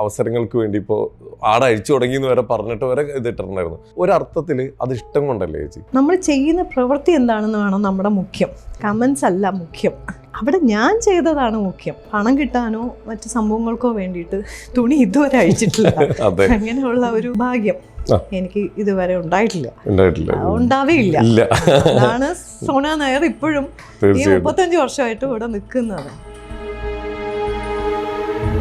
അവസരങ്ങൾക്ക് വേണ്ടി ഇപ്പോൾ ആട് അഴിച്ചു തുടങ്ങി എന്ന് വരെ പറഞ്ഞിട്ട് വരെ ഇതിട്ടുണ്ടായിരുന്നു ഒരർത്ഥത്തിൽ അത് ഇഷ്ടം കൊണ്ടല്ലേ ചേച്ചി? നമ്മൾ ചെയ്യുന്ന പ്രവൃത്തി എന്താണെന്ന് വേണം നമ്മുടെ മുഖ്യം. കമൻസ് അല്ല മുഖ്യം. അവിടെ ഞാൻ ചെയ്തതാണ് മുഖ്യം. പണം കിട്ടാനോ മറ്റ് സംഭവങ്ങൾക്കോ വേണ്ടിയിട്ട് തുണി ഇതുവരെ അഴിച്ചിട്ടില്ല. അങ്ങനെയുള്ള ഒരു ഭാഗ്യം എനിക്ക് ഇതുവരെ ഉണ്ടായിട്ടില്ല. ഉണ്ടാവേയില്ല. അതാണ് സോന നായർ ഇപ്പോഴും ഈ മുപ്പത്തഞ്ച് വർഷമായിട്ട് ഇവിടെ നിൽക്കുന്നത്.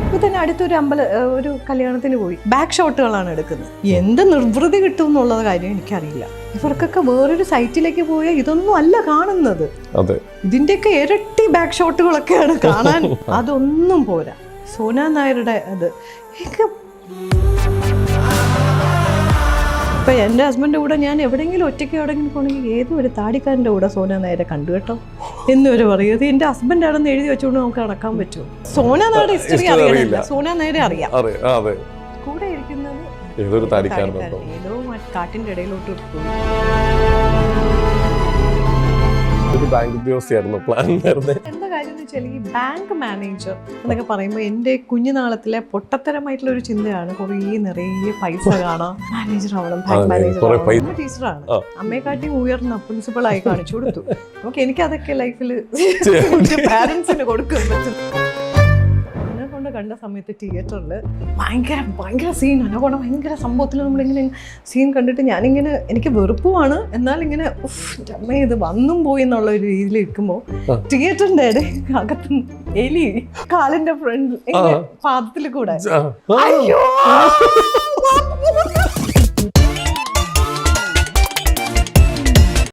ഇപ്പൊ തന്നെ അടുത്തൊരു അമ്പല ഒരു കല്യാണത്തിന് പോയി. ബാക്ക് ഷോട്ടുകളാണ് എടുക്കുന്നത്. എന്ത് നിർവൃതി കിട്ടും എന്നുള്ളത് കാര്യം എനിക്കറിയില്ല. ഇവർക്കൊക്കെ വേറൊരു സൈറ്റിലേക്ക് പോയാൽ ഇതൊന്നും അല്ല കാണുന്നത്. ഇതിന്റെയൊക്കെ ഇരട്ടി ബാക്ക് ഷോട്ടുകളൊക്കെയാണ് കാണാൻ. അതൊന്നും പോരാ. സോന നായരുടെ അത്. എനിക്ക് ഇപ്പൊ എന്റെ ഹസ്ബൻഡിന്റെ കൂടെ ഞാൻ എവിടെയെങ്കിലും ഒറ്റയ്ക്ക് എവിടെയെങ്കിലും പോകണമെങ്കിൽ ഏതും ഒരു താടിക്കാരന്റെ കൂടെ സോന നേരെ കണ്ടു കേട്ടോ. എന്നിവർ പറയും. ഇത് എന്റെ ഹസ്ബൻഡ് ആണെന്ന് എഴുതി വെച്ചുകൊണ്ട് നമുക്ക് നടക്കാൻ പറ്റുമോ? സോന നേരെ ഹിസ്റ്ററി അറിയില്ല. സോന നേരെ അറിയാം. കൂടെ ഇരിക്കുന്നത് ഏതൊരു താടിക്കാരനുണ്ടോ. ഏതോ കാട്ടിന്റെ ഇടയിലോട്ട് ഒരു ബാങ്ക് ഉദ്യോഗസ്ഥയായിരുന്നു. പ്ലാൻ എന്താ കാര്യം? വെച്ചാൽ ഈ ബാങ്ക് മാനേജർ എന്നൊക്കെ പറയുമ്പോൾ എന്റെ കുഞ്ഞുനാളത്തിലെ പൊട്ടത്തരമായിട്ടുള്ള ഒരു ചിന്തയാണ് കുറേ നിറയെ പൈസ കാണാം മാനേജർ ആവണം ബാങ്ക് മാനേജർ ടീച്ചറാണ്. ആ. അമ്മയെക്കാട്ടിയും ഉയർന്ന പ്രിൻസിപ്പളായി കാണിച്ചു കൊടുത്തു. നമുക്ക് എനിക്കതൊക്കെ ലൈഫിൽ പാരൻസിന് കൊടുക്കാൻ പറ്റും കൊണ്ട് സമയത്ത് തിയേറ്ററിൽ ഭയങ്കര ഭയങ്കര സീൻ എന്നെ കൊണ്ട് ഭയങ്കര സംഭവത്തിൽ നമ്മളിങ്ങനെ സീൻ കണ്ടിട്ട് ഞാനിങ്ങനെ എനിക്ക് വെറുപ്പുമാണ് എന്നാൽ ഇങ്ങനെ അമ്മേ ഇത് വന്നും പോയി എന്നുള്ള ഒരു രീതിയിൽ ഇരിക്കുമ്പോൾ. തിയേറ്ററിന്റെ ഇടയിൽ അകത്ത് എലി കാലിന്റെ ഫ്രണ്ട് പാദത്തിൽ കൂടെ. അയ്യോ!